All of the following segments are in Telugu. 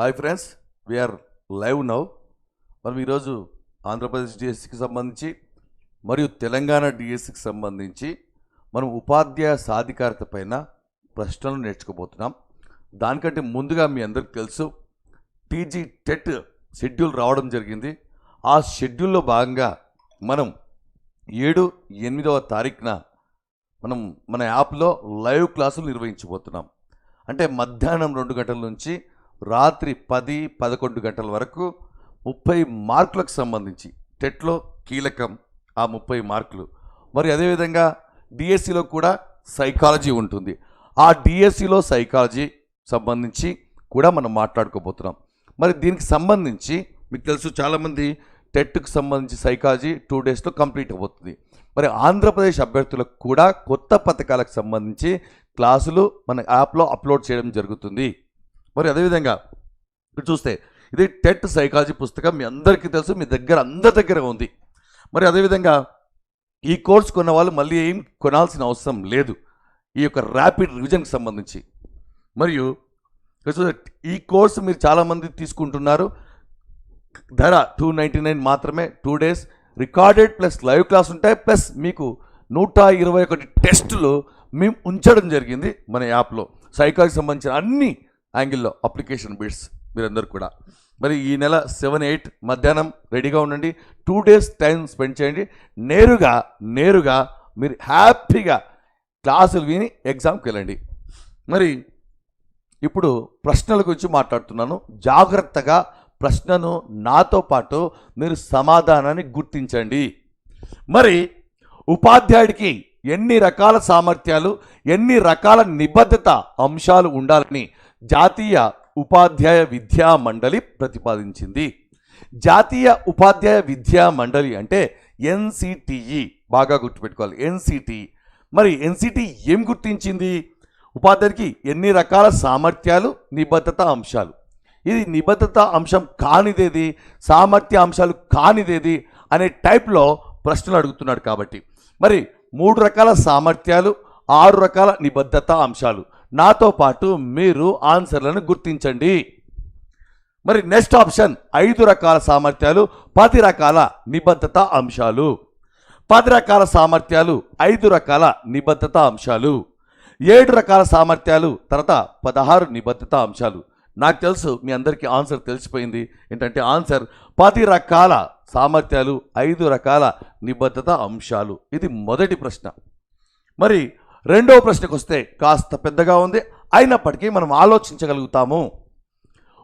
Hi friends we are live now ఈరోజు ఆంధ్రప్రదేశ్ డిఎస్సికి సంబంధించి మరియు తెలంగాణ డిఎస్సికి సంబంధించి మనం ఉపాధ్యాయ సాధికారత పైన ప్రశ్నలు నేర్చుకోబోతున్నాం. దానికంటే ముందుగా మీ అందరికి తెలుసు టీజీ టెట్ షెడ్యూల్ రావడం జరిగింది. ఆ షెడ్యూల్లో భాగంగా మనం ఏడు ఎనిమిదవ తారీఖున మనం మన యాప్లో లైవ్ క్లాసులు నిర్వహించబోతున్నాం. అంటే మధ్యాహ్నం రెండు గంటల నుంచి రాత్రి పది పదకొండు గంటల వరకు ముప్పై మార్కులకు సంబంధించి టెట్లో కీలకం ఆ ముప్పై మార్కులు. మరి అదేవిధంగా డిఎస్సిలో కూడా సైకాలజీ ఉంటుంది. ఆ డిఎస్సిలో సైకాలజీ సంబంధించి కూడా మనం మాట్లాడుకోబోతున్నాం. మరి దీనికి సంబంధించి మీకు తెలుసు చాలామంది టెట్కు సంబంధించి సైకాలజీ టూ డేస్లో కంప్లీట్ అవుతుంది మరి ఆంధ్రప్రదేశ్ అభ్యర్థులకు కూడా కొత్త పథకాలకు సంబంధించి క్లాసులు మన యాప్లో అప్లోడ్ చేయడం జరుగుతుంది. మరి అదేవిధంగా ఇక్కడ చూస్తే ఇది టెట్ సైకాలజీ పుస్తకం. మీ అందరికీ తెలుసు మీ దగ్గర అందరి దగ్గర ఉంది. మరి అదేవిధంగా ఈ కోర్స్ కొన్న వాళ్ళు మళ్ళీ ఏం కొనాల్సిన అవసరం లేదు. ఈ యొక్క ర్యాపిడ్ రివిజన్కి సంబంధించి. మరియు చూస్తే ఈ కోర్సు మీరు చాలామంది తీసుకుంటున్నారు. ధర టూ నైంటీ నైన్ మాత్రమే two days. Recorded plus live class ఉంటాయి. ప్లస్ మీకు నూట ఇరవై ఒకటి టెస్టులు మేము ఉంచడం జరిగింది మన యాప్లో. సైకాలజీకి సంబంధించిన అన్ని యాంగిల్లో అప్లికేషన్ బిడ్స్ మీరందరూ కూడా. మరి ఈ నెల సెవెన్ ఎయిట్ మధ్యాహ్నం రెడీగా ఉండండి. టూ డేస్ టైం స్పెండ్ చేయండి. నేరుగా నేరుగా మీరు హ్యాపీగా క్లాసులు విని ఎగ్జామ్కి వెళ్ళండి. మరి ఇప్పుడు ప్రశ్నల గురించి మాట్లాడుతున్నాను. జాగ్రత్తగా ప్రశ్నను నాతో పాటు మీరు సమాధానాన్ని గుర్తించండి. మరి ఉపాధ్యాయుడికి ఎన్ని రకాల సామర్థ్యాలు ఎన్ని రకాల నిబద్ధత అంశాలు ఉండాలని జాతీయ ఉపాధ్యాయ విద్యా మండలి ప్రతిపాదించింది. జాతీయ ఉపాధ్యాయ విద్యా మండలి అంటే ఎన్సిటిఈ బాగా గుర్తుపెట్టుకోవాలి. ఎన్సిటిఈ మరి ఎన్సిటి ఏం గుర్తించింది? ఉపాధ్యాయుడికి ఎన్ని రకాల సామర్థ్యాలు నిబద్ధత అంశాలు? ఇది నిబద్ధత అంశం కానిదేది? సామర్థ్య అంశాలు కానిదేది? అనే టైప్లో ప్రశ్నలు అడుగుతున్నాడు కాబట్టి. మరి మూడు రకాల సామర్థ్యాలు ఆరు రకాల నిబద్ధత అంశాలు. నాతో పాటు మీరు ఆన్సర్లను గుర్తించండి. మరి నెక్స్ట్ ఆప్షన్ ఐదు రకాల సామర్థ్యాలు పది రకాల నిబద్ధత అంశాలు. పది రకాల సామర్థ్యాలు ఐదు రకాల నిబద్ధత అంశాలు. ఏడు రకాల సామర్థ్యాలు తర్వాత పదహారు నిబద్ధత అంశాలు. నాకు తెలుసు మీ అందరికీ ఆన్సర్ తెలిసిపోయింది. ఏంటంటే ఆన్సర్ పది రకాల సామర్థ్యాలు ఐదు రకాల నిబద్ధత అంశాలు. ఇది మొదటి ప్రశ్న. మరి రెండవ ప్రశ్నకు వస్తే కాస్త పెద్దగా ఉంది. అయినప్పటికీ మనం ఆలోచించగలుగుతాము.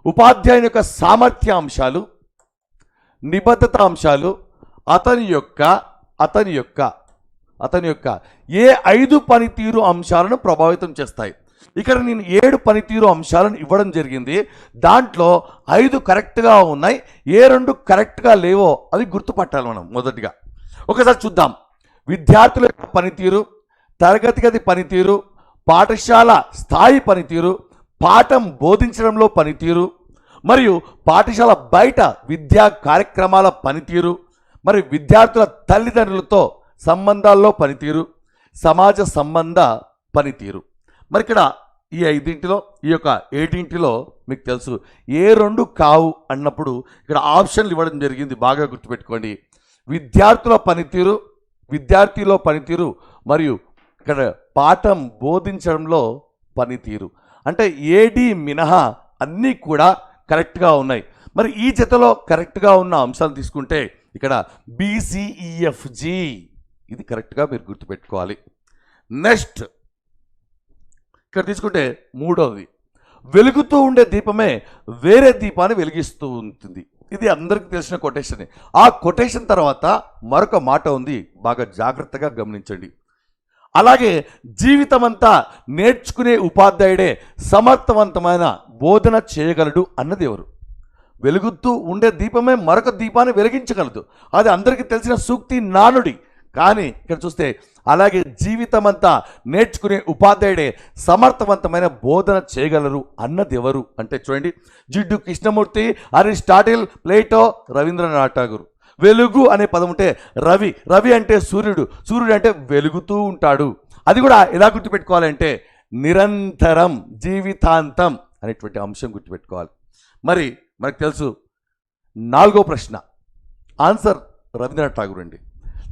ఉపాధ్యాయుని యొక్క సామర్థ్య అంశాలు నిబద్ధత అంశాలు అతని యొక్క అతని యొక్క అతని యొక్క ఏ ఐదు పనితీరు అంశాలను ప్రభావితం చేస్తాయి. ఇక్కడ నేను ఏడు పనితీరు అంశాలను ఇవ్వడం జరిగింది. దాంట్లో ఐదు కరెక్ట్గా ఉన్నాయి. ఏ రెండు కరెక్ట్గా లేవో అది గుర్తుపట్టాలి మనం మొదటిగా. ఒకసారి చూద్దాం. విద్యార్థుల యొక్క పనితీరు తరగతి గది పనితీరు పాఠశాల స్థాయి పనితీరు పాఠం బోధించడంలో పనితీరు మరియు పాఠశాల బయట విద్యా కార్యక్రమాల పనితీరు మరి విద్యార్థుల తల్లిదండ్రులతో సంబంధాల్లో పనితీరు సమాజ సంబంధ పనితీరు. మరి ఇక్కడ ఈ ఐదింటిలో ఈ యొక్క ఏడింటిలో మీకు తెలుసు. ఏ రెండు కావు అన్నప్పుడు ఇక్కడ ఆప్షన్లు ఇవ్వడం జరిగింది బాగా గుర్తుపెట్టుకోండి. విద్యార్థుల పనితీరు విద్యార్థిలో పనితీరు మరియు ఇక్కడ పాఠం బోధించడంలో పనితీరు. అంటే ఏడి మినహా అన్నీ కూడా కరెక్ట్గా ఉన్నాయి. మరి ఈ జతలో కరెక్ట్గా ఉన్న అంశాలు తీసుకుంటే ఇక్కడ బీసీఈఎఫ్జి ఇది కరెక్ట్గా మీరు గుర్తుపెట్టుకోవాలి. నెక్స్ట్ ఇక్కడ తీసుకుంటే మూడవది వెలుగుతూ ఉండే దీపమే వేరే దీపాన్ని వెలిగిస్తూ ఉంటుంది. ఇది అందరికీ తెలిసిన కొటేషన్. ఆ కొటేషన్ తర్వాత మరొక మాట ఉంది. బాగా జాగ్రత్తగా గమనించండి. అలాగే జీవితమంతా నేర్చుకునే ఉపాధ్యాయుడే సమర్థవంతమైన బోధన చేయగలడు అన్నది ఎవరు వెలుగుతూ ఉండే దీపమే మరొక దీపాన్ని వెలిగించగలదు. అది అందరికీ తెలిసిన సూక్తి నానుడి. కానీ ఇక్కడ చూస్తే అలాగే జీవితమంతా నేర్చుకునే ఉపాధ్యాయుడే సమర్థవంతమైన బోధన చేయగలరు అన్నది ఎవరు అంటే చూడండి జిడ్డు కృష్ణమూర్తి అరిస్టాటిల్ ప్లేటో రవీంద్రనాథ్ ఠాగూర్. వెలుగు అనే పదం ఉంటే రవి రవి అంటే సూర్యుడు సూర్యుడు అంటే వెలుగుతూ ఉంటాడు. అది కూడా ఎలా గుర్తుపెట్టుకోవాలంటే నిరంతరం జీవితాంతం అనేటువంటి అంశం గుర్తుపెట్టుకోవాలి. మరి మనకు తెలుసు నాలుగో ప్రశ్న. ఆన్సర్ రవీంద్రనాథ్ ఠాగూర్ అండి.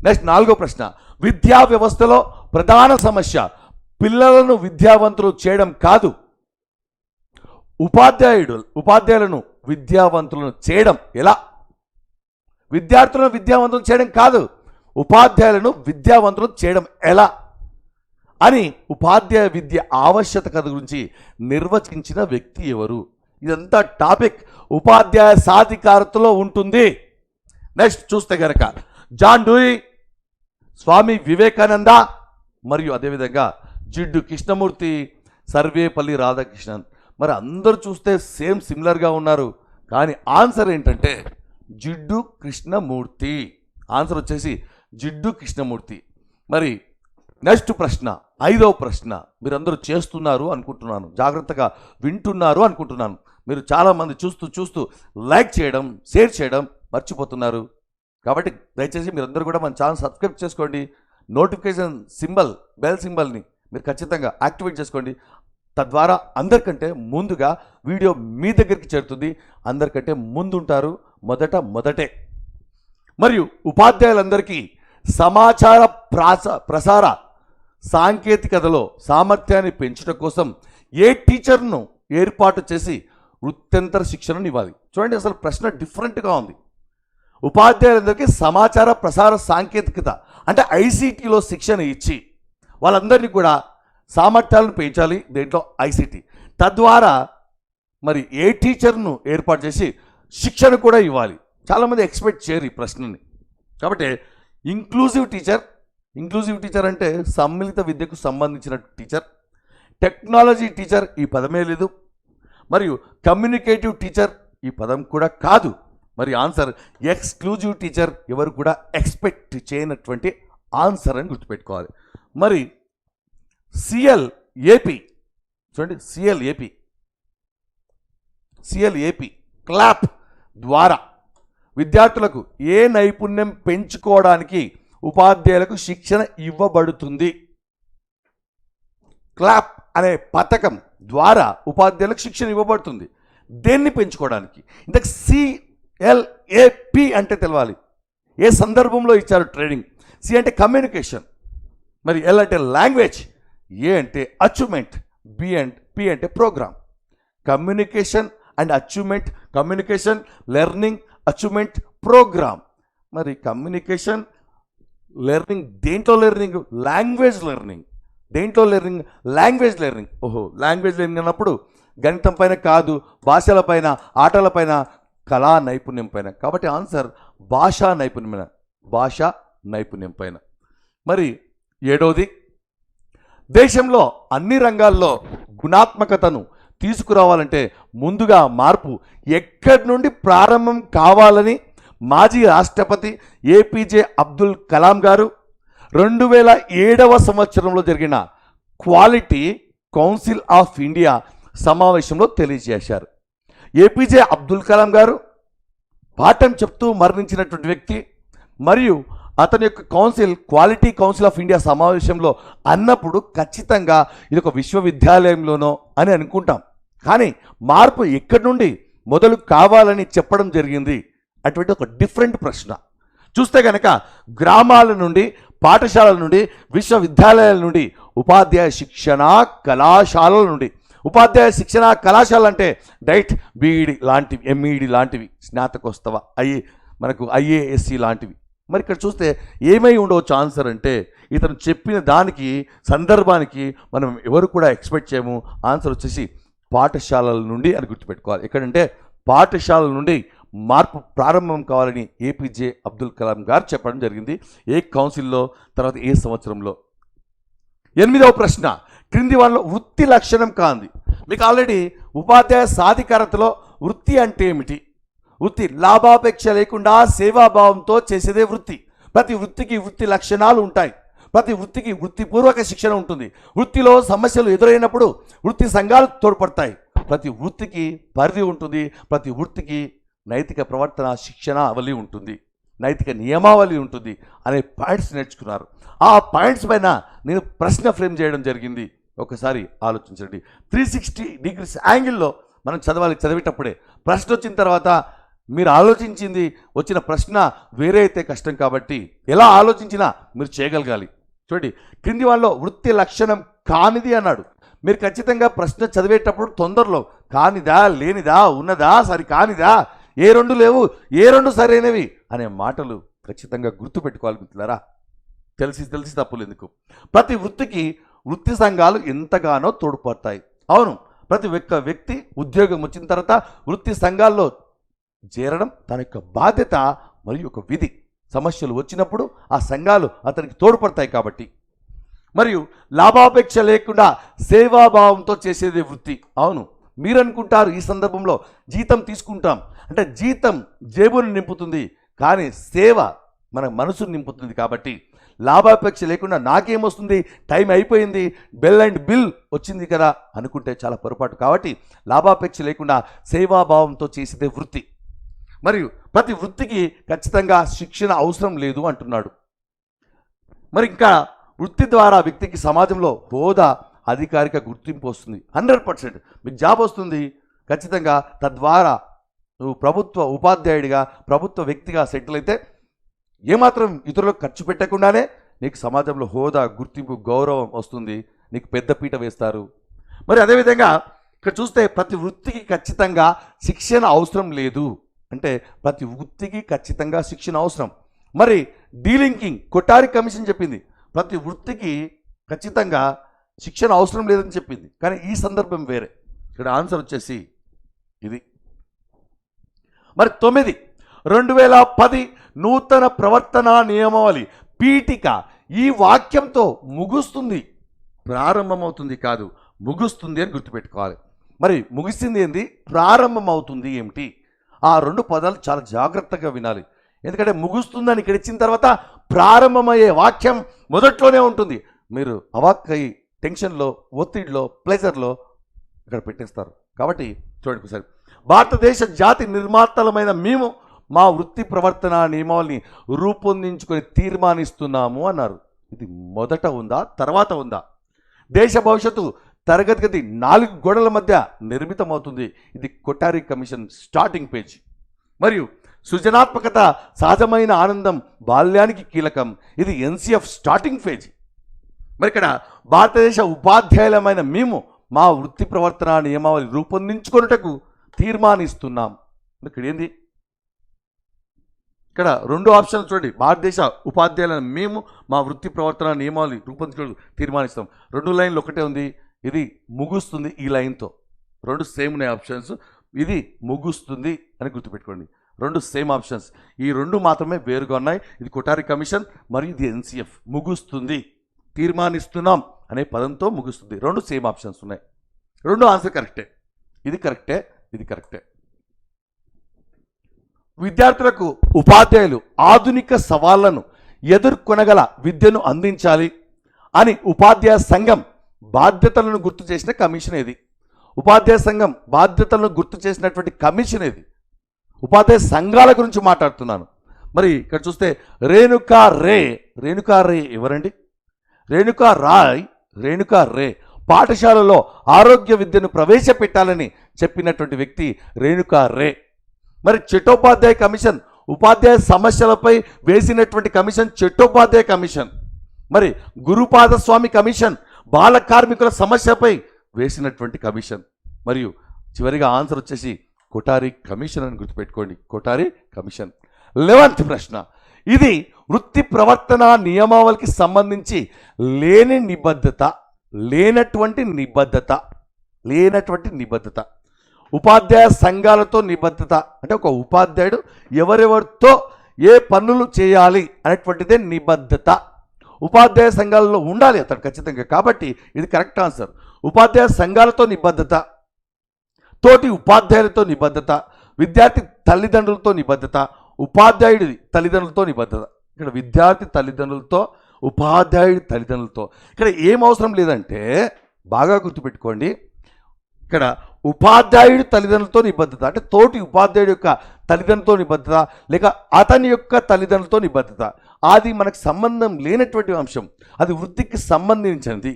నెక్స్ట్ నాలుగో ప్రశ్న. విద్యా వ్యవస్థలో ప్రధాన సమస్య పిల్లలను విద్యావంతులు చేయడం కాదు. ఉపాధ్యాయుడు ఉపాధ్యాయులను విద్యావంతులను చేయడం ఎలా? విద్యార్థులను విద్యావంతులు చేయడం కాదు ఉపాధ్యాయులను విద్యావంతులు చేయడం ఎలా అని ఉపాధ్యాయ విద్య ఆవశ్యకత గురించి నిర్వచించిన వ్యక్తి ఎవరు? ఇదంతా టాపిక్ ఉపాధ్యాయ సాధికారతలో ఉంటుంది. నెక్స్ట్ చూస్తే గనక జాన్ డూయి స్వామి వివేకానంద మరియు అదేవిధంగా జిడ్డు కృష్ణమూర్తి సర్వేపల్లి రాధాకృష్ణన్. మరి అందరూ చూస్తే సేమ్ సిమిలర్గా ఉన్నారు. కానీ ఆన్సర్ ఏంటంటే జిడ్డు కృష్ణమూర్తి. ఆన్సర్ వచ్చేసి జిడ్డు కృష్ణమూర్తి. మరి నెక్స్ట్ ప్రశ్న ఐదవ ప్రశ్న మీరందరూ చేస్తున్నారు అనుకుంటున్నాను. జాగ్రత్తగా వింటున్నారు అనుకుంటున్నాను. మీరు చాలామంది చూస్తూ చూస్తూ లైక్ చేయడం షేర్ చేయడం మర్చిపోతున్నారు. కాబట్టి దయచేసి మీరందరూ కూడా మన ఛానల్ సబ్స్క్రైబ్ చేసుకోండి. నోటిఫికేషన్ సింబల్ బెల్ సింబల్ని మీరు ఖచ్చితంగా యాక్టివేట్ చేసుకోండి. తద్వారా అందరికంటే ముందుగా వీడియో మీ దగ్గరికి చేరుతుంది. అందరికంటే ముందుంటారు. మొదట మొదటే. మరియు ఉపాధ్యాయులందరికీ సమాచార ప్రాస ప్రసార సాంకేతికతలో సామర్థ్యాన్ని పెంచడం కోసం ఏ టీచర్ను ఏర్పాటు చేసి వృత్యంతర శిక్షణను ఇవ్వాలి? చూడండి అసలు ప్రశ్న డిఫరెంట్గా ఉంది. ఉపాధ్యాయులందరికీ సమాచార ప్రసార సాంకేతికత అంటే ఐసీటీలో శిక్షణ ఇచ్చి వాళ్ళందరినీ కూడా సామర్థ్యాలను పెంచాలి దేంట్లో ఐసీటీ. తద్వారా మరి ఏ టీచర్ను ఏర్పాటు చేసి శిక్షణ కూడా ఇవ్వాలి. చాలామంది ఎక్స్పెక్ట్ చేయరు ఈ ప్రశ్నని. కాబట్టి ఇంక్లూజివ్ టీచర్ ఇంక్లూజివ్ టీచర్ అంటే సమ్మిళిత విద్యకు సంబంధించిన టీచర్ టెక్నాలజీ టీచర్ ఈ పదమే లేదు మరియు కమ్యూనికేటివ్ టీచర్ ఈ పదం కూడా కాదు. మరి ఆన్సర్ ఎక్స్క్లూజివ్ టీచర్ ఎవరు కూడా ఎక్స్పెక్ట్ చేయనటువంటి ఆన్సర్ అని గుర్తుపెట్టుకోవాలి. మరి సిఎల్ ఏపీ చూడండి CL AP CL AP clap ద్వారా విద్యార్థులకు ఏ నైపుణ్యం పెంచుకోవడానికి ఉపాధ్యాయులకు శిక్షణ ఇవ్వబడుతుంది. క్లాప్ అనే పథకం ద్వారా ఉపాధ్యాయులకు శిక్షణ ఇవ్వబడుతుంది. దేన్ని పెంచుకోవడానికి? ఇంతకు సిఎల్ఏపి అంటే తెలవాలి. ఏ సందర్భంలో ఇచ్చారు ట్రైనింగ్? సి అంటే కమ్యూనికేషన్. మరి ఎల్ అంటే లాంగ్వేజ్. ఏ అంటే అచీవ్మెంట్. బి అండ్ పి అంటే programme. Communication and achievement communication learning achievement programme. మరి కమ్యూనికేషన్ లెర్నింగ్ దేంట్లో లెర్నింగ్? Language learning. దేంట్లో లెర్నింగ్? Language learning. ఓహో లాంగ్వేజ్ లెర్నింగ్ అన్నప్పుడు గణితం పైన కాదు భాషల పైన ఆటల పైన కళా నైపుణ్యం పైన. కాబట్టి ఆన్సర్ భాషా నైపుణ్యం భాషా నైపుణ్యం పైన. మరి ఏడవది దేశంలో అన్ని రంగాల్లో గుణాత్మకతను తీసుకురావాలంటే ముందుగా మార్పు ఎక్కడి నుండి ప్రారంభం కావాలని మాజీ రాష్ట్రపతి ఏపీజే అబ్దుల్ కలాం గారు రెండు వేల ఏడవ సంవత్సరంలో జరిగిన క్వాలిటీ కౌన్సిల్ ఆఫ్ ఇండియా సమావేశంలో తెలియజేశారు. ఏపీజే అబ్దుల్ కలాం గారు పాఠం చెప్తూ మరణించినటువంటి వ్యక్తి మరియు అతని యొక్క council quality council of India సమావేశంలో అన్నప్పుడు ఖచ్చితంగా ఇది ఒక విశ్వవిద్యాలయంలోనో అని అనుకుంటాం. కానీ మార్పు ఎక్కడి నుండి మొదలు కావాలని చెప్పడం జరిగింది అటువంటి ఒక డిఫరెంట్ ప్రశ్న. చూస్తే కనుక గ్రామాల నుండి పాఠశాలల నుండి విశ్వవిద్యాలయాల నుండి ఉపాధ్యాయ శిక్షణ కళాశాలల నుండి. ఉపాధ్యాయ శిక్షణ కళాశాల అంటే డైట్ బీఈడి లాంటివి ఎంఈడి లాంటివి స్నాతకోత్సవ ఐఏ మనకు ఐఏఎస్సి లాంటివి. మరి ఇక్కడ చూస్తే ఏమై ఉండవచ్చు ఆన్సర్ అంటే ఇతను చెప్పిన దానికి సందర్భానికి మనం ఎవరు కూడా ఎక్స్పెక్ట్ చేయము. ఆన్సర్ వచ్చేసి పాఠశాలల నుండి అని గుర్తుపెట్టుకోవాలి. ఎక్కడంటే పాఠశాలల నుండి మార్పు ప్రారంభం కావాలని ఏపీజే అబ్దుల్ కలాం గారు చెప్పడం జరిగింది. ఏ కౌన్సిల్లో తర్వాత ఏ సంవత్సరంలో? ఎనిమిదవ ప్రశ్న. క్రింది వాళ్ళ వృత్తి లక్షణం కాంది. మీకు ఆల్రెడీ ఉపాధ్యాయ సాధికారతలో వృత్తి అంటే ఏమిటి? వృత్తి లాభాపేక్ష లేకుండా సేవాభావంతో చేసేదే వృత్తి. ప్రతి వృత్తికి వృత్తి లక్షణాలు ఉంటాయి. ప్రతి వృత్తికి వృత్తిపూర్వక శిక్షణ ఉంటుంది. వృత్తిలో సమస్యలు ఎదురైనప్పుడు వృత్తి సంఘాలు తోడ్పడతాయి. ప్రతి వృత్తికి పరిధి ఉంటుంది. ప్రతి వృత్తికి నైతిక ప్రవర్తన శిక్షణ అవలి ఉంటుంది. నైతిక నియమావళి ఉంటుంది అనే పాయింట్స్ నేర్చుకున్నారు. ఆ పాయింట్స్ పైన నేను ప్రశ్న ఫ్రేమ్ చేయడం జరిగింది. ఒకసారి ఆలోచించండి. త్రీ సిక్స్టీ డిగ్రీస్ యాంగిల్లో మనం చదవాలి చదివేటప్పుడే ప్రశ్న వచ్చిన తర్వాత మీరు ఆలోచించింది వచ్చిన ప్రశ్న వేరే అయితే కష్టం కాబట్టి ఎలా ఆలోచించినా మీరు చేయగలగాలి. చూడండి క్రింది వాళ్ళలో వృత్తి లక్షణం కానిది అన్నాడు. మీరు ఖచ్చితంగా ప్రశ్న చదివేటప్పుడు తొందరలో కానిదా లేనిదా ఉన్నదా సరి కానిదా ఏ రెండు లేవు ఏ రెండు సరైనవి అనే మాటలు ఖచ్చితంగా గుర్తుపెట్టుకోవాలి మిత్రులారా తెలిసి తెలిసి తప్పులు ఎందుకు? ప్రతి వృత్తికి వృత్తి సంఘాలు ఎంతగానో తోడ్పడతాయి. అవును ప్రతి ఒక్క వ్యక్తి ఉద్యోగం వచ్చిన తర్వాత వృత్తి సంఘాల్లో చేరడం తన యొక్క బాధ్యత మరియు ఒక విధి. సమస్యలు వచ్చినప్పుడు ఆ సంఘాలు అతనికి తోడ్పడతాయి కాబట్టి. మరియు లాభాపేక్ష లేకుండా సేవాభావంతో చేసేది వృత్తి. అవును మీరు అనుకుంటారు ఈ సందర్భంలో జీతం తీసుకుంటాం. అంటే జీతం జేబును నింపుతుంది కానీ సేవ మన మనసును నింపుతుంది కాబట్టి. లాభాపేక్ష లేకుండా నాకేమొస్తుంది? టైం అయిపోయింది బెల్ అండ్ బిల్ వచ్చింది కదా అనుకుంటే చాలా పొరపాటు కాబట్టి లాభాపేక్ష లేకుండా సేవాభావంతో చేసేదే వృత్తి. మరియు ప్రతి వృత్తికి ఖచ్చితంగా శిక్షణ అవసరం లేదు అంటున్నాడు. మరి ఇంకా వృత్తి ద్వారా వ్యక్తికి సమాజంలో హోదా అధికారిక గుర్తింపు వస్తుంది. Hundred percent. మీకు జాబ్ వస్తుంది ఖచ్చితంగా తద్వారా నువ్వు ప్రభుత్వ ఉపాధ్యాయుడిగా ప్రభుత్వ వ్యక్తిగా సెటిల్ అయితే ఏమాత్రం ఇతరులకు ఖర్చు పెట్టకుండానే నీకు సమాజంలో హోదా గుర్తింపు గౌరవం వస్తుంది. నీకు పెద్ద పీట వేస్తారు. మరి అదేవిధంగా ఇక్కడ చూస్తే ప్రతి వృత్తికి ఖచ్చితంగా శిక్షణ అవసరం లేదు. అంటే ప్రతి వృత్తికి ఖచ్చితంగా శిక్షణ అవసరం. మరి డీలింకింగ్ కొట్టారి కమిషన్ చెప్పింది. ప్రతి వృత్తికి ఖచ్చితంగా శిక్షణ అవసరం లేదని చెప్పింది. కానీ ఈ సందర్భం వేరే. ఇక్కడ ఆన్సర్ వచ్చేసి ఇది. మరి తొమ్మిది. రెండు వేల పది నూతన ప్రవర్తన నియమావళి పీఠిక ఈ వాక్యంతో ముగుస్తుంది. ప్రారంభమవుతుంది కాదు ముగుస్తుంది అని గుర్తుపెట్టుకోవాలి. మరి ముగిసింది ఏంది? ప్రారంభమవుతుంది ఏమిటి? ఆ రెండు పదాలు చాలా జాగ్రత్తగా వినాలి. ఎందుకంటే ముగుస్తుందని ఇక్కడ ఇచ్చిన తర్వాత ప్రారంభమయ్యే వాక్యం మొదట్లోనే ఉంటుంది. మీరు అవాక్కయి టెన్షన్లో ఒత్తిడిలో ప్లెజర్లో ఇక్కడ పెట్టేస్తారు. కాబట్టి చూడండి ఒకసారి. భారతదేశ జాతి నిర్మాతలమైన మేము మా వృత్తి ప్రవర్తన నియమాల్ని రూపొందించుకొని తీర్మానిస్తున్నాము అన్నారు. ఇది మొదట ఉందా? తర్వాత ఉందా? దేశ భవిష్యత్తు తరగతి గది నాలుగు గోడల మధ్య నిర్మితమవుతుంది. ఇది కొటారి కమిషన్ స్టార్టింగ్ పేజ్. మరియు సృజనాత్మకత సహజమైన ఆనందం బాల్యానికి కీలకం. ఇది ఎన్సీఎఫ్ స్టార్టింగ్ పేజ్. మరి ఇక్కడ భారతదేశ ఉపాధ్యాయులమైన మేము మా వృత్తి ప్రవర్తన నియమావళి రూపొందించుకొనుటకు తీర్మానిస్తున్నాం. ఇక్కడ ఏంది? ఇక్కడ రెండు ఆప్షన్లు చూడండి. భారతదేశ ఉపాధ్యాయులను మేము మా వృత్తి ప్రవర్తన నియమావళి రూపొందించుకోవడానికి తీర్మానిస్తాం. రెండు లైన్లు ఒకటే ఉంది. ఇది ముగుస్తుంది ఈ లైన్తో. రెండు సేమ్ ఉన్నాయి ఆప్షన్స్. ఇది ముగుస్తుంది అని గుర్తుపెట్టుకోండి. రెండు సేమ్ ఆప్షన్స్. ఈ రెండు మాత్రమే వేరుగా ఉన్నాయి. ఇది కొటారి కమిషన్ మరియు ఇది ఎన్సిఎఫ్. ముగుస్తుంది. తీర్మానిస్తున్నాం అనే పదంతో ముగుస్తుంది. రెండు సేమ్ ఆప్షన్స్ ఉన్నాయి. రెండు ఆన్సర్ కరెక్టే. ఇది కరెక్టే ఇది కరెక్టే. విద్యార్థులకు ఉపాధ్యాయులు ఆధునిక సవాళ్ళను ఎదుర్కొనగల విద్యను అందించాలి అని ఉపాధ్యాయ సంఘం బాధ్యతలను గుర్తు చేసిన కమిషన్ ఇది. ఉపాధ్యాయ సంఘం బాధ్యతలను గుర్తు చేసినటువంటి కమిషన్ ఇది. ఉపాధ్యాయ సంఘాల గురించి మాట్లాడుతున్నాను. మరి ఇక్కడ చూస్తే రేణుకా రే రేణుకా రే ఎవరండి? రేణుకా రాయ్ రేణుకా రే పాఠశాలలో ఆరోగ్య విద్యను ప్రవేశపెట్టాలని చెప్పినటువంటి వ్యక్తి రేణుకా రే. మరి చట్టోపాధ్యాయ కమిషన్ ఉపాధ్యాయ సమస్యలపై వేసినటువంటి కమిషన్ చట్టోపాధ్యాయ కమిషన్. మరి గురుపాదస్వామి కమిషన్ బాల కార్మికుల సమస్యపై వేసినటువంటి కమిషన్. మరియు చివరిగా ఆన్సర్ వచ్చేసి కొటారి కమిషన్ అని గుర్తుపెట్టుకోండి. కొటారి కమిషన్. లెవెంత్ ప్రశ్న. ఇది వృత్తి ప్రవర్తన నియమావళికి సంబంధించి లేని నిబద్ధత లేనటువంటి నిబద్ధత లేనటువంటి నిబద్ధత ఉపాధ్యాయ సంఘాలతో నిబద్ధత అంటే ఒక ఉపాధ్యాయుడు ఎవరెవరితో ఏ పనులు చేయాలి అనేటువంటిదే నిబద్ధత. ఉపాధ్యాయ సంఘాలలో ఉండాలి అతడు ఖచ్చితంగా. కాబట్టి ఇది కరెక్ట్ ఆన్సర్. ఉపాధ్యాయ సంఘాలతో నిబద్ధత తోటి ఉపాధ్యాయులతో నిబద్ధత విద్యార్థి తల్లిదండ్రులతో నిబద్ధత ఉపాధ్యాయుడి తల్లిదండ్రులతో నిబద్ధత. ఇక్కడ విద్యార్థి తల్లిదండ్రులతో ఉపాధ్యాయుడి తల్లిదండ్రులతో. ఇక్కడ ఏం అవసరం లేదంటే బాగా గుర్తుపెట్టుకోండి ఇక్కడ ఉపాధ్యాయుడి తల్లిదండ్రులతో నిబద్ధత అంటే తోటి ఉపాధ్యాయుడి యొక్క తల్లిదండ్రులతో నిబద్ధత లేక అతని యొక్క తల్లిదండ్రులతో నిబద్ధత. అది మనకు సంబంధం లేనటువంటి అంశం. అది వృత్తికి సంబంధించినది.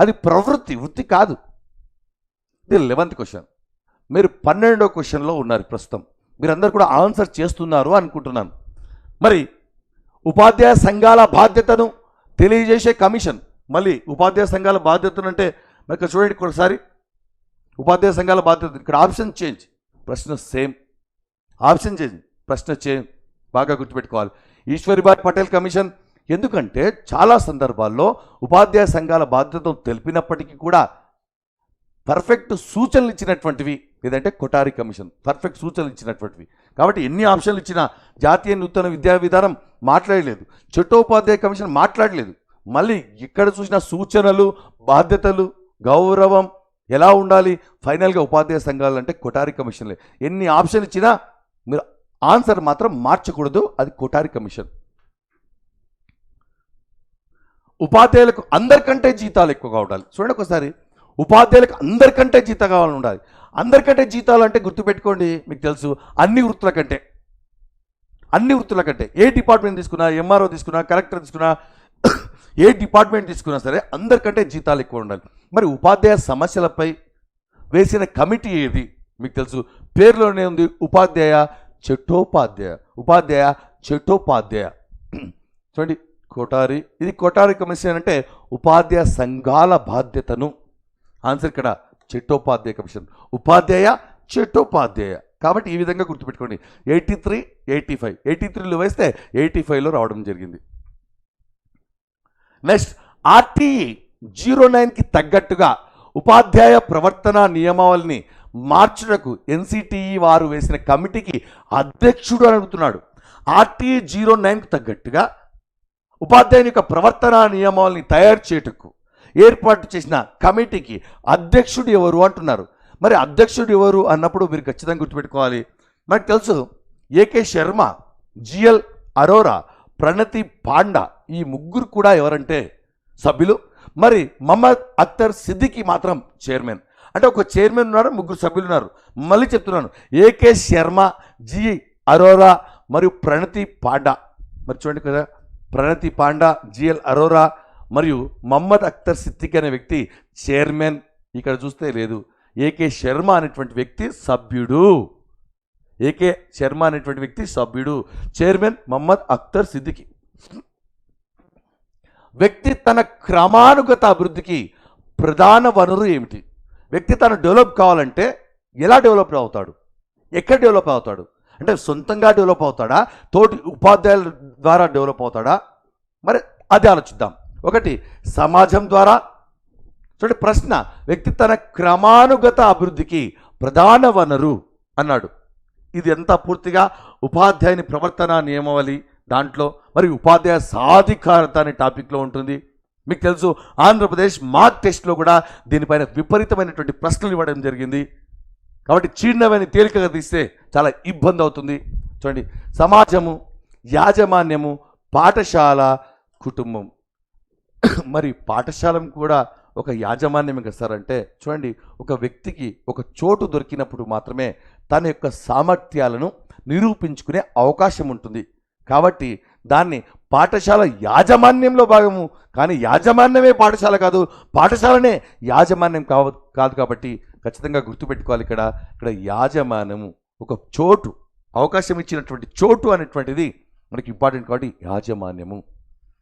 అది ప్రవృత్తి వృత్తి కాదు. ఇది లెవెంత్ క్వశ్చన్ మీరు పన్నెండో క్వశ్చన్లో ఉన్నారు ప్రస్తుతం. మీరందరూ కూడా ఆన్సర్ చేస్తున్నారు అనుకుంటున్నాను. మరి ఉపాధ్యాయ సంఘాల బాధ్యతను తెలియజేసే కమిషన్. మళ్ళీ ఉపాధ్యాయ సంఘాల బాధ్యతను అంటే మరి ఇక్కడ చూడండి ఒకసారి. ఉపాధ్యాయ సంఘాల బాధ్యత ఇక్కడ ఆప్షన్ చేంజ్ ప్రశ్న సేమ్ ఆప్షన్ చేంజ్ ప్రశ్న చేంజ్ బాగా గుర్తుపెట్టుకోవాలి. ఈశ్వరిబాయ్ పటేల్ కమిషన్. ఎందుకంటే చాలా సందర్భాల్లో ఉపాధ్యాయ సంఘాల బాధ్యతను తెలిపినప్పటికీ కూడా పర్ఫెక్ట్ సూచనలు ఇచ్చినటువంటివి. లేదంటే కొటారి కమిషన్ పర్ఫెక్ట్ సూచనలు ఇచ్చినటువంటివి. కాబట్టి ఎన్ని ఆప్షన్లు ఇచ్చినా జాతీయ నూతన విద్యా విధానం మాట్లాడలేదు. చట్టోపాధ్యాయ కమిషన్ మాట్లాడలేదు. మళ్ళీ ఎక్కడ చూసినా సూచనలు బాధ్యతలు గౌరవం ఎలా ఉండాలి? ఫైనల్గా ఉపాధ్యాయ సంఘాలు అంటే కొటారి కమిషన్లే. ఎన్ని ఆప్షన్ ఇచ్చినా మీరు ఆన్సర్ మాత్రం మార్చకూడదు అది కోటారి కమిషన్. ఉపాధ్యాయులకు అందరికంటే జీతాలు ఎక్కువగా ఉండాలి చూడండి ఒకసారి. ఉపాధ్యాయులకు అందరికంటే జీతం కావాలని ఉండాలి. అందరికంటే జీతాలు అంటే గుర్తుపెట్టుకోండి మీకు తెలుసు అన్ని వృత్తుల కంటే అన్ని వృత్తుల కంటే ఏ డిపార్ట్మెంట్ తీసుకున్నా ఎంఆర్ఓ తీసుకున్నా కలెక్టర్ తీసుకున్నా ఏ డిపార్ట్మెంట్ తీసుకున్నా సరే అందరికంటే జీతాలు ఎక్కువ ఉండాలి. మరి ఉపాధ్యాయ సమస్యలపై వేసిన కమిటీ ఏది? మీకు తెలుసు. పేరులోనే ఉంది ఉపాధ్యాయ చట్టోపాధ్యాయ ఉపాధ్యాయ చట్టోపాధ్యాయ చూడండి కోటారి ఇది కోటారి కమిషన్ అంటే ఉపాధ్యాయ సంఘాల బాధ్యతను. ఆన్సర్ ఇక్కడ చట్టోపాధ్యాయ కమిషన్. ఉపాధ్యాయ చట్టోపాధ్యాయ. కాబట్టి ఈ విధంగా గుర్తుపెట్టుకోండి. Eighty three eighty five. Eighty త్రీలో వేస్తే ఎయిటీ ఫైవ్లో రావడం జరిగింది. నెక్స్ట్ ఆర్టీఈ జీరో నైన్కి తగ్గట్టుగా ఉపాధ్యాయ ప్రవర్తన నియమావళిని మార్చుటకు ఎన్సిటిఈ వారు వేసిన కమిటీకి అధ్యక్షుడు అని అడుగుతున్నాడు. ఆర్టీఈ జీరో నైన్కు తగ్గట్టుగా ఉపాధ్యాయుని యొక్క ప్రవర్తన నియమాలని తయారు చేయుటకు ఏర్పాటు చేసిన కమిటీకి అధ్యక్షుడు ఎవరు అంటున్నారు. మరి అధ్యక్షుడు ఎవరు అన్నప్పుడు మీరు ఖచ్చితంగా గుర్తుపెట్టుకోవాలి. మనకు తెలుసు ఏకే శర్మ జిఎల్ అరోరా ప్రణతి పాండా ఈ ముగ్గురు కూడా ఎవరంటే సభ్యులు. మరి మహమ్మద్ అఖ్తర్ సిద్దికి మాత్రం చైర్మన్. అంటే ఒక చైర్మన్ ఉన్నారు ముగ్గురు సభ్యులు ఉన్నారు. మళ్ళీ చెప్తున్నాను ఏకే శర్మ జి అరోరా మరియు ప్రణతి పాండా. మరి చూడండి కదా ప్రణతి పాండా జిఎల్ అరోరా మరియు మహమ్మద్ అఖ్తర్ సిద్దికి అనే వ్యక్తి చైర్మన్ ఇక్కడ చూస్తే లేదు. ఏకే శర్మ అనేటువంటి వ్యక్తి సభ్యుడు. ఏకే శర్మ అనేటువంటి వ్యక్తి సభ్యుడు. చైర్మన్ మహమ్మద్ అఖ్తర్ సిద్దికి వ్యక్తి తన క్రమానుగత అభివృద్ధికి ప్రధాన వనరు ఏమిటి? వ్యక్తి తను డెవలప్ కావాలంటే ఎలా డెవలప్ అవుతాడు? ఎక్కడ డెవలప్ అవుతాడు? అంటే సొంతంగా డెవలప్ అవుతాడా? తోటి ఉపాధ్యాయుల ద్వారా డెవలప్ అవుతాడా? మరి అది ఆలోచిద్దాం. ఒకటి సమాజం ద్వారా. చూడండి ప్రశ్న వ్యక్తి తన క్రమానుగత అభివృద్ధికి ప్రధాన వనరు అన్నాడు. ఇది ఎంత పూర్తిగా? ఉపాధ్యాయుని ప్రవర్తన నియమావళి దాంట్లో. మరి ఉపాధ్యాయ సాధికారత అనే టాపిక్లో ఉంటుంది. మీకు తెలుసు ఆంధ్రప్రదేశ్ మార్క్ టెస్ట్లో కూడా దీనిపైన విపరీతమైనటువంటి ప్రశ్నలు ఇవ్వడం జరిగింది. కాబట్టి చిన్నవని తేలికగా తీస్తే చాలా ఇబ్బంది అవుతుంది. చూడండి సమాజము యాజమాన్యము పాఠశాల కుటుంబం. మరి పాఠశాలను కూడా ఒక యాజమాన్యం ఇస్తారంటే చూడండి ఒక వ్యక్తికి ఒక చోటు దొరికినప్పుడు మాత్రమే తన యొక్క సామర్థ్యాలను నిరూపించుకునే అవకాశం ఉంటుంది. కాబట్టి దాన్ని పాఠశాల యాజమాన్యంలో భాగము. కానీ యాజమాన్యమే పాఠశాల కాదు పాఠశాలనే యాజమాన్యం కావ కాదు కాబట్టి ఖచ్చితంగా గుర్తుపెట్టుకోవాలి ఇక్కడ. ఇక్కడ యాజమాన్యము ఒక చోటు అవకాశం ఇచ్చినటువంటి చోటు అనేటువంటిది మనకి ఇంపార్టెంట్ కాబట్టి యాజమాన్యము.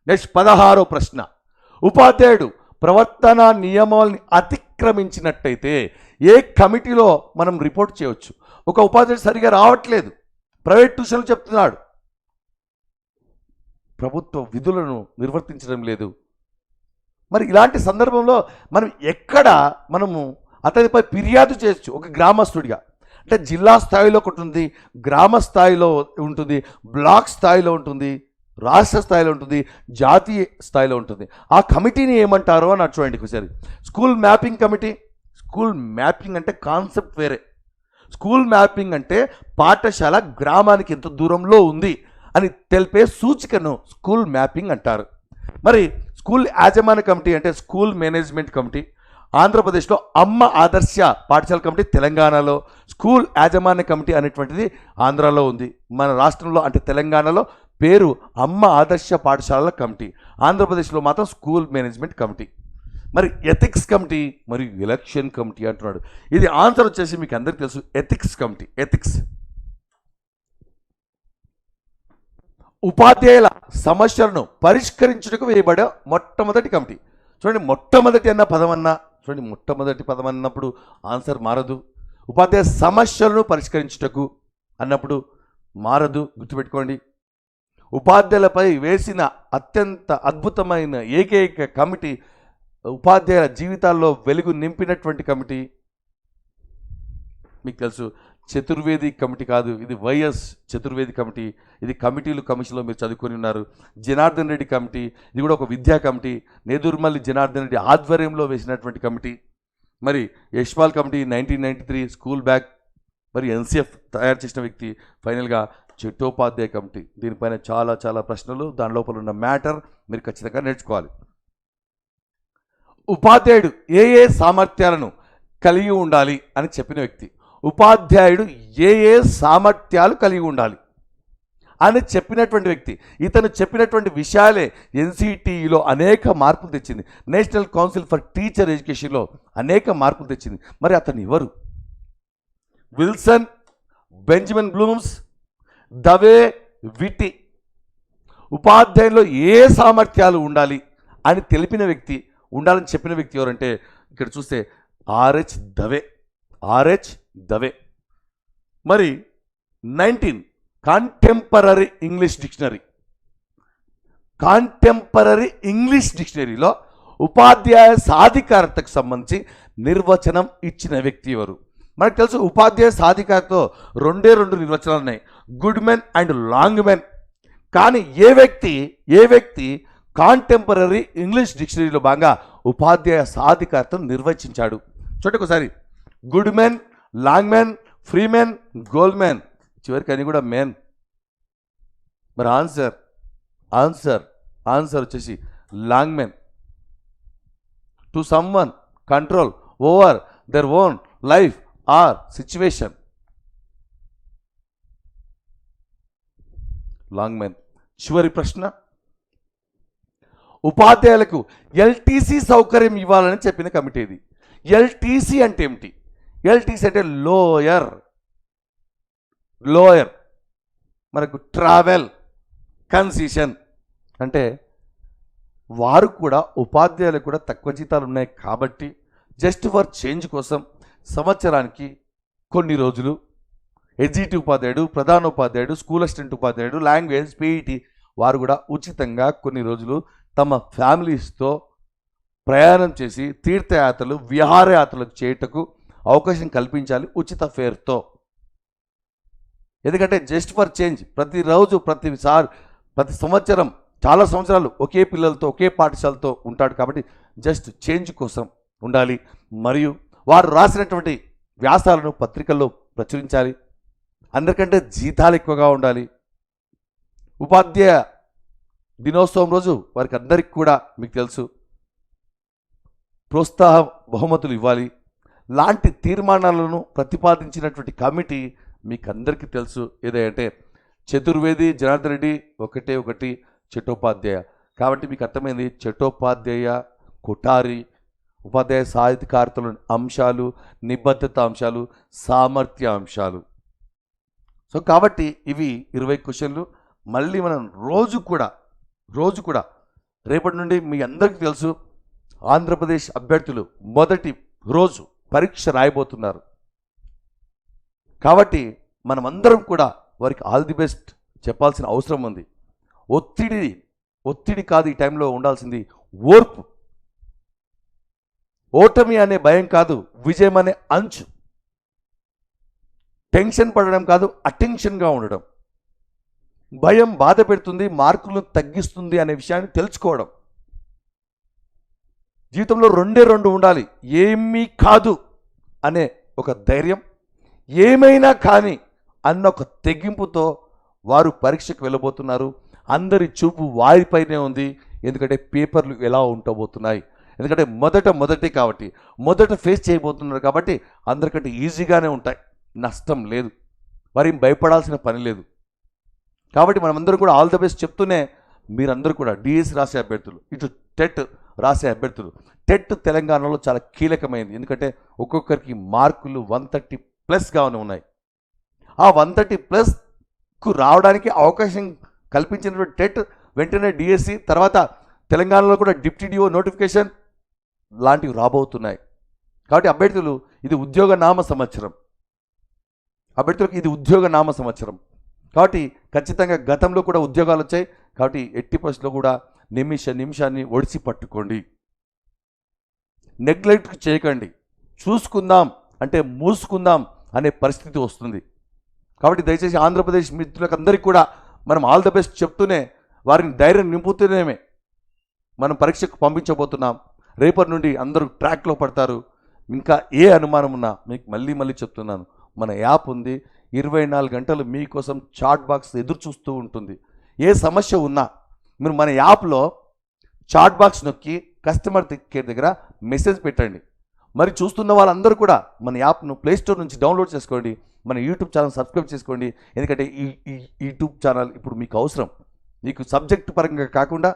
నెక్స్ట్ పదహారో ప్రశ్న. ఉపాధ్యాయుడు ప్రవర్తన నియమాల్ని అతిక్రమించినట్టయితే ఏ కమిటీలో మనం రిపోర్ట్ చేయవచ్చు? ఒక ఉపాధ్యాయుడు సరిగా రావట్లేదు. ప్రైవేట్ ట్యూషన్లు చెప్తున్నాడు. ప్రభుత్వ విధులను నిర్వర్తించడం లేదు. మరి ఇలాంటి సందర్భంలో మనం ఎక్కడ మనము అతనిపై ఫిర్యాదు చేయొచ్చు. ఒక గ్రామస్తుడిగా. అంటే జిల్లా స్థాయిలో ఒకటి ఉంది గ్రామ స్థాయిలో ఉంటుంది బ్లాక్ స్థాయిలో ఉంటుంది రాష్ట్ర స్థాయిలో ఉంటుంది జాతీయ స్థాయిలో ఉంటుంది. ఆ కమిటీని ఏమంటారో అని చూడండి ఒకసారి. School mapping committee. School mapping అంటే కాన్సెప్ట్ వేరే. స్కూల్ మ్యాపింగ్ అంటే పాఠశాల గ్రామానికి ఎంత దూరంలో ఉంది? అని తెలిపే సూచికను స్కూల్ మ్యాపింగ్ అంటారు. మరి స్కూల్ యాజమాన్య కమిటీ అంటే స్కూల్ మేనేజ్మెంట్ కమిటీ ఆంధ్రప్రదేశ్లో అమ్మ ఆదర్శ పాఠశాల కమిటీ తెలంగాణలో స్కూల్ యాజమాన్య కమిటీ అనేటువంటిది ఆంధ్రాలో ఉంది. మన రాష్ట్రంలో అంటే తెలంగాణలో పేరు అమ్మ ఆదర్శ పాఠశాలల కమిటీ ఆంధ్రప్రదేశ్లో మాత్రం స్కూల్ మేనేజ్మెంట్ కమిటీ. మరి ఎథిక్స్ కమిటీ మరియు ఎలక్షన్ కమిటీ అంటున్నాడు. ఇది ఆన్సర్ వచ్చేసి మీకు అందరికీ తెలుసు ఎథిక్స్ కమిటీ ఎథిక్స్. ఉపాధ్యాయుల సమస్యలను పరిష్కరించుటకు వేయబడే మొట్టమొదటి కమిటీ. చూడండి మొట్టమొదటి అన్న పదం అన్నా చూడండి మొట్టమొదటి పదం అన్నప్పుడు ఆన్సర్ మారదు. ఉపాధ్యాయ సమస్యలను పరిష్కరించుటకు అన్నప్పుడు మారదు. గుర్తుపెట్టుకోండి. ఉపాధ్యాయులపై వేసిన అత్యంత అద్భుతమైన ఏకైక కమిటీ ఉపాధ్యాయుల జీవితాల్లో వెలుగు నింపినటువంటి కమిటీ. మీకు తెలుసు చతుర్వేది కమిటీ కాదు ఇది వైఎస్ చతుర్వేది కమిటీ. ఇది కమిటీలు కమిషన్లో మీరు చదువుకొని ఉన్నారు. జనార్దన్ రెడ్డి కమిటీ ఇది కూడా ఒక విద్యా కమిటీ. నేదుర్మల్లి జనార్దన్ రెడ్డి ఆధ్వర్యంలో వేసినటువంటి కమిటీ. మరి Yashpal committee nineteen ninety three school bag. మరి ఎన్సీఎఫ్ తయారు చేసిన వ్యక్తి ఫైనల్గా చట్టోపాధ్యాయ కమిటీ. దీనిపైన చాలా చాలా ప్రశ్నలు దాని లోపల ఉన్న మ్యాటర్ మీరు ఖచ్చితంగా నేర్చుకోవాలి. ఉపాధ్యాయుడు ఏ ఏ సామర్థ్యాలను కలిగి ఉండాలి అని చెప్పిన వ్యక్తి. ఉపాధ్యాయుడు ఏ ఏ సామర్థ్యాలు కలిగి ఉండాలి అని చెప్పినటువంటి వ్యక్తి ఇతను చెప్పినటువంటి విషయాలే ఎన్సిటిఈలో అనేక మార్పులు తెచ్చింది. నేషనల్ కౌన్సిల్ ఫర్ టీచర్ ఎడ్యుకేషన్లో అనేక మార్పులు తెచ్చింది. మరి అతను ఎవరు? విల్సన్ బెంజమిన్ బ్లూమ్స్ దవే విటి ఉపాధ్యాయుల్లో ఏ సామర్థ్యాలు ఉండాలి అని తెలిపిన వ్యక్తి ఉండాలని చెప్పిన వ్యక్తి ఎవరంటే ఇక్కడ చూస్తే RH Dave. R H Dave. మరి nineteen contemporary English dictionary. Contemporary English డిక్షనరీలో ఉపాధ్యాయ సాధికారతకు సంబంధించి నిర్వచనం ఇచ్చిన వ్యక్తి ఎవరు? మనకు తెలుసు ఉపాధ్యాయ సాధికారతో రెండే రెండు నిర్వచనాలు ఉన్నాయి good men and long men కానీ ఏ వ్యక్తి ఏ వ్యక్తి కాంటెంపరీ ఇంగ్లీష్ డిక్షనరీలో భాగంగా ఉపాధ్యాయ సాధికారతను నిర్వచించాడు? చూడండి ఒకసారి. Good men long man free man gold men చివరికి అని కూడా మెన్ మరి ఆన్సర్ ఆన్సర్ ఆన్సర్ వచ్చేసి long man. To someone control over their own life or situation. Long man. చివరి ప్రశ్న. ఉపాధ్యాయులకు ఎల్టీసీ సౌకర్యం ఇవ్వాలని చెప్పిన కమిటీ ఇది ఎల్టీసీ అంటే ఏమిటి? ఎల్టీసీ అంటే లోయర్ లోయర్ మనకు ట్రావెల్ కన్సీషన్ అంటే వారు కూడా ఉపాధ్యాయులకు కూడా తక్కువ జీతాలు ఉన్నాయి కాబట్టి జస్ట్ ఫర్ చేంజ్ కోసం సంవత్సరానికి కొన్ని రోజులు ఎగ్జిక్యూటివ్ ఉపాధ్యాయుడు ప్రధాన ఉపాధ్యాయుడు స్కూల్ అసిస్టెంట్ ఉపాధ్యాయుడు లాంగ్వేజ్ పీఈటీ వారు కూడా ఉచితంగా కొన్ని రోజులు తమ ఫ్యామిలీస్తో ప్రయాణం చేసి తీర్థయాత్రలు విహారయాత్రలు చేయుటకు అవకాశం కల్పించాలి ఉచిత ఫేర్తో ఎందుకంటే జస్ట్ ఫర్ చేంజ్ ప్రతిరోజు ప్రతిసారి ప్రతి సంవత్సరం చాలా సంవత్సరాలు ఒకే పిల్లలతో ఒకే పాఠశాలతో ఉంటాడు కాబట్టి జస్ట్ చేంజ్ కోసం ఉండాలి. మరియు వారు రాసినటువంటి వ్యాసాలను పత్రికల్లో ప్రచురించాలి. అందరికంటే జీతాలు ఎక్కువగా ఉండాలి. ఉపాధ్యాయ దినోత్సవం రోజు వారికి అందరికి కూడా మీకు తెలుసు. ప్రోత్సాహ బహుమతులు ఇవ్వాలి. లాంటి తీర్మానాలను ప్రతిపాదించినటువంటి కమిటీ మీకు అందరికీ తెలుసు. ఏదంటే చతుర్వేది జనార్దన్ రెడ్డి ఒకటే ఒకటి చట్టోపాధ్యాయ. కాబట్టి మీకు అర్థమైంది చట్టోపాధ్యాయ కుటారి ఉపాధ్యాయ సాహిత్యకారతల అంశాలు నిబద్ధత అంశాలు సామర్థ్య అంశాలు. సో కాబట్టి ఇవి ఇరవై క్వశ్చన్లు. మళ్ళీ మనం రోజు కూడా రోజు కూడా రేపటి నుండి మీ అందరికీ తెలుసు ఆంధ్రప్రదేశ్ అభ్యర్థులు మొదటి రోజు పరీక్ష రాయబోతున్నారు. కాబట్టి మనమందరం కూడా వారికి ఆల్ ది బెస్ట్ చెప్పాల్సిన అవసరం ఉంది. ఒత్తిడి ఒత్తిడి కాదు ఈ టైంలో ఉండాల్సింది ఓర్పు. ఓటమి అనే భయం కాదు విజయం అనే అంచు. టెన్షన్ పడడం కాదు అటెన్షన్గా ఉండడం. భయం బాధ పెడుతుంది మార్కులను తగ్గిస్తుంది అనే విషయాన్ని తెలుసుకోవడం. జీవితంలో రెండే రెండు ఉండాలి. ఏమీ కాదు అనే ఒక ధైర్యం ఏమైనా కానీ అన్న ఒక తెగింపుతో వారు పరీక్షకు వెళ్ళబోతున్నారు. అందరి చూపు వారిపైనే ఉంది. ఎందుకంటే పేపర్లు ఎలా ఉండబోతున్నాయి? ఎందుకంటే మొదట మొదటి కాబట్టి మొదట ఫేస్ చేయబోతున్నారు కాబట్టి అందరికంటే ఈజీగానే ఉంటాయి. నష్టం లేదు. వారి భయపడాల్సిన పని లేదు. కాబట్టి మనమందరం కూడా ఆల్ ద బెస్ట్ చెప్తూనే మీరందరూ కూడా డిఎస్సి రాసే అభ్యర్థులు ఇటు టెట్ రాసే అభ్యర్థులు. టెట్ తెలంగాణలో చాలా కీలకమైంది. ఎందుకంటే ఒక్కొక్కరికి మార్కులు వన్ థర్టీ ప్లస్గానే ఉన్నాయి. ఆ వన్ థర్టీ ప్లస్కు రావడానికి అవకాశం కల్పించినటువంటి టెట్ వెంటనే డిఎస్సి తర్వాత తెలంగాణలో కూడా డిప్టీ డిఓ నోటిఫికేషన్ లాంటివి రాబోతున్నాయి. కాబట్టి అభ్యర్థులు ఇది ఉద్యోగ నామ సంవత్సరం. అభ్యర్థులకు ఇది ఉద్యోగ నామ సంవత్సరం. కాబట్టి ఖచ్చితంగా గతంలో కూడా ఉద్యోగాలు వచ్చాయి. కాబట్టి ఎట్టి పరిస్థితుల్లో కూడా నిమిష నిమిషాన్ని ఒడిసి పట్టుకోండి. నెగ్లెక్ట్ చేయకండి. చూసుకుందాం అంటే మూసుకుందాం అనే పరిస్థితి వస్తుంది. కాబట్టి దయచేసి ఆంధ్రప్రదేశ్ మిత్రులకు అందరికీ కూడా మనం ఆల్ ద బెస్ట్ చెప్తూనే వారిని ధైర్యం నింపుతూనే మనం పరీక్షకు పంపించబోతున్నాం. రేపటి నుండి అందరూ ట్రాక్లో పడతారు. ఇంకా ఏ అనుమానం ఉన్నా మీకు మళ్ళీ మళ్ళీ చెప్తున్నాను. మన యాప్ ఉంది. ఇరవై నాలుగు గంటలు మీకోసం చాట్ బాక్స్ ఎదురు చూస్తూ ఉంటుంది. ఏ సమస్య ఉన్నా మీరు మన యాప్లో చాట్ బాక్స్ నొక్కి కస్టమర్ కేర్ దగ్గర మెసేజ్ పెట్టండి. మరి చూస్తున్న వాళ్ళందరూ కూడా మన యాప్ను ప్లేస్టోర్ నుంచి డౌన్లోడ్ చేసుకోండి. మన యూట్యూబ్ ఛానల్ సబ్స్క్రైబ్ చేసుకోండి. ఎందుకంటే ఈ ఈ యూట్యూబ్ ఛానల్ ఇప్పుడు మీకు అవసరం. మీకు సబ్జెక్ట్ పరంగా కాకుండా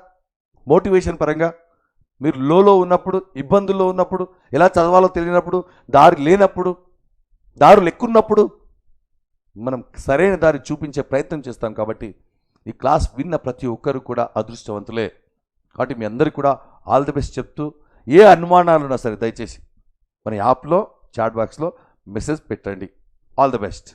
మోటివేషన్ పరంగా మీరు లోలో ఉన్నప్పుడు ఇబ్బందుల్లో ఉన్నప్పుడు ఎలా చదవాలో తెలియనప్పుడు దారి లేనప్పుడు దారులు ఎక్కున్నప్పుడు మనం సరైన దారి చూపించే ప్రయత్నం చేస్తాం కాబట్టి ఈ క్లాస్ విన్న ప్రతి ఒక్కరు కూడా అదృష్టవంతులే. కాబట్టి మీ అందరికీ కూడా ఆల్ ది బెస్ట్ చెప్తూ ఏ అనుమానాలు ఉన్నా సరే దయచేసి మన యాప్లో చాట్ బాక్స్లో మెసేజ్ పెట్టండి. All the best.